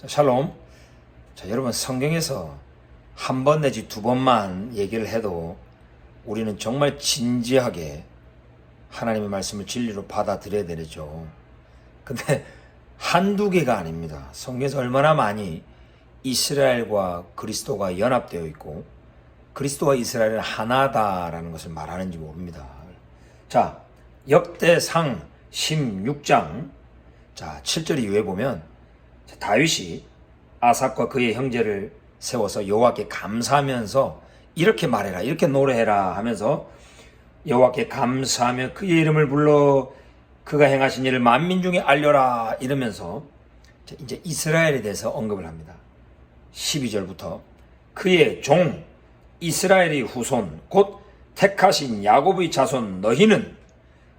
자, 샬롬. 자, 여러분 성경에서 한 번 내지 두 번만 얘기를 해도 우리는 정말 진지하게 하나님의 말씀을 진리로 받아들여야 되죠. 근데 한두 개가 아닙니다. 성경에서 얼마나 많이 이스라엘과 그리스도가 연합되어 있고 그리스도와 이스라엘은 하나다라는 것을 말하는지 모릅니다. 자, 역대상 16장 자, 7절 이후에 보면 자, 다윗이 아삭과 그의 형제를 세워서 여호와께 감사하면서 이렇게 말해라 이렇게 노래해라 하면서 여호와께 감사하며 그의 이름을 불러 그가 행하신 일을 만민 중에 알려라 이러면서 자, 이제 이스라엘에 대해서 언급을 합니다. 12절부터 그의 종 이스라엘의 후손 곧 택하신 야곱의 자손 너희는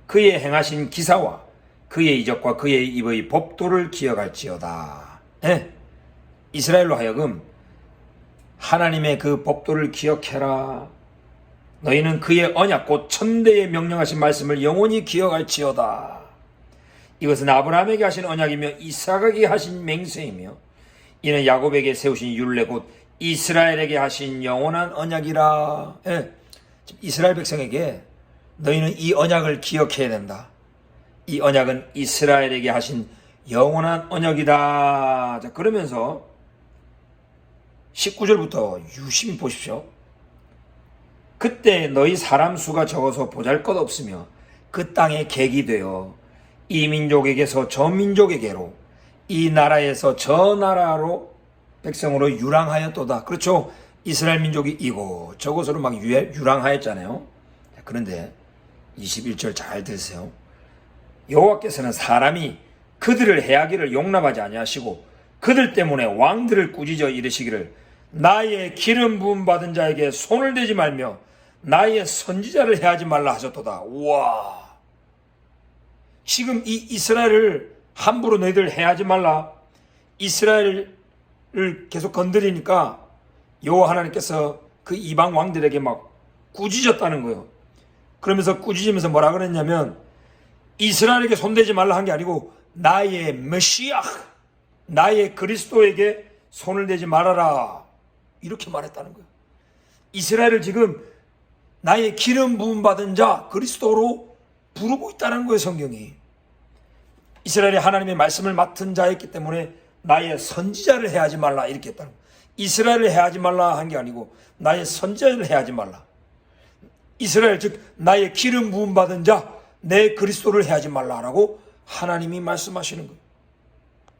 그의 행하신 기사와 그의 이적과 그의 입의 법도를 기억할지어다. 예. 이스라엘로 하여금 하나님의 그 법도를 기억해라. 너희는 그의 언약 곧 천대에 명령하신 말씀을 영원히 기억할지어다. 이것은 아브라함에게 하신 언약이며 이삭에게 하신 맹세이며 이는 야곱에게 세우신 율례 곧 이스라엘에게 하신 영원한 언약이라. 예. 이스라엘 백성에게 너희는 이 언약을 기억해야 된다. 이 언약은 이스라엘에게 하신 영원한 언약이다. 자, 그러면서 19절부터 유심히 보십시오. 그때 너희 사람 수가 적어서 보잘 것 없으며 그 땅에 객이 되어 이 민족에게서 저 민족에게로 이 나라에서 저 나라로 백성으로 유랑하였도다. 그렇죠. 이스라엘 민족이 이곳 저곳으로 막 유- 유랑하였잖아요. 자, 그런데 21절 잘 들으세요. 여호와께서는 사람이 그들을 해하기를 용납하지 아니하시고 그들 때문에 왕들을 꾸짖어 이르시기를 나의 기름 부음 받은 자에게 손을 대지 말며 나의 선지자를 해하지 말라 하셨도다. 우와. 지금 이 이스라엘을 함부로 너희들 해하지 말라. 이스라엘을 계속 건드리니까 여호와 하나님께서 그 이방 왕들에게 막 꾸짖었다는 거예요. 그러면서 꾸짖으면서 뭐라 그랬냐면 이스라엘에게 손대지 말라 한 게 아니고 나의 메시아 나의 그리스도에게 손을 대지 말아라 이렇게 말했다는 거예요. 이스라엘을 지금 나의 기름 부음 받은 자 그리스도로 부르고 있다는 거예요 성경이. 이스라엘이 하나님의 말씀을 맡은 자였기 때문에 나의 선지자를 해하지 말라 이렇게 했다는 거예요. 이스라엘을 해하지 말라 한 게 아니고 나의 선지자를 해하지 말라. 이스라엘 즉 나의 기름 부음 받은 자 내 그리스도를 해하지 말라라고 하나님이 말씀하시는 거예요.